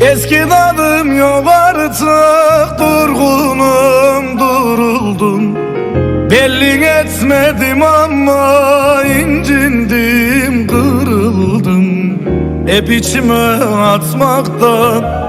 Eski tadım yok artık durgunum duruldum. Belli etmedim ama incindim kırıldım. Hep içime atmaktan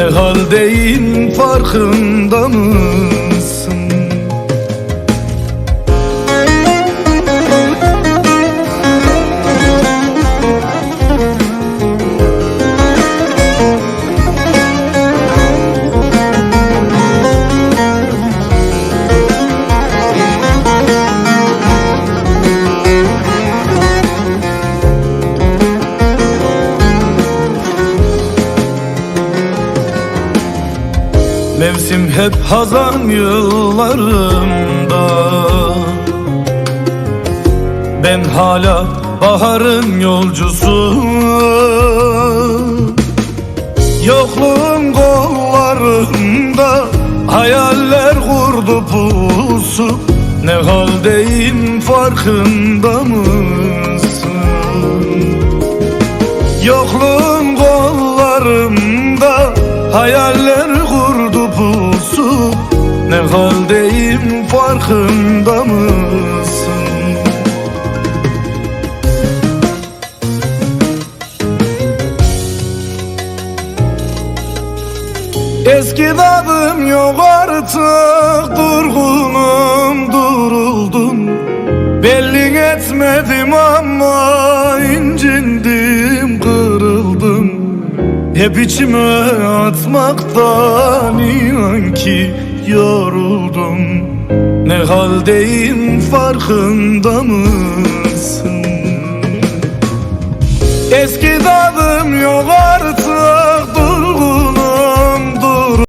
Ne haldeyim farkında mısın? Mevsim hep hazan yıllarımda Ben hala baharın yolcusu. Yokluğun kollarında Hayaller kurdu pusu. Ne haldeyim farkında mısın? Yokluğun kollarımda Hayaller kurdu pusu Ne haldeyim farkında mısın? Eski tadım yok artık Durgunum duruldum Belli etmedim ama incindim kırıldım Hep içime atmaktan ki yoruldum Ne haldeyim farkında mısın? Eski tadım yok artık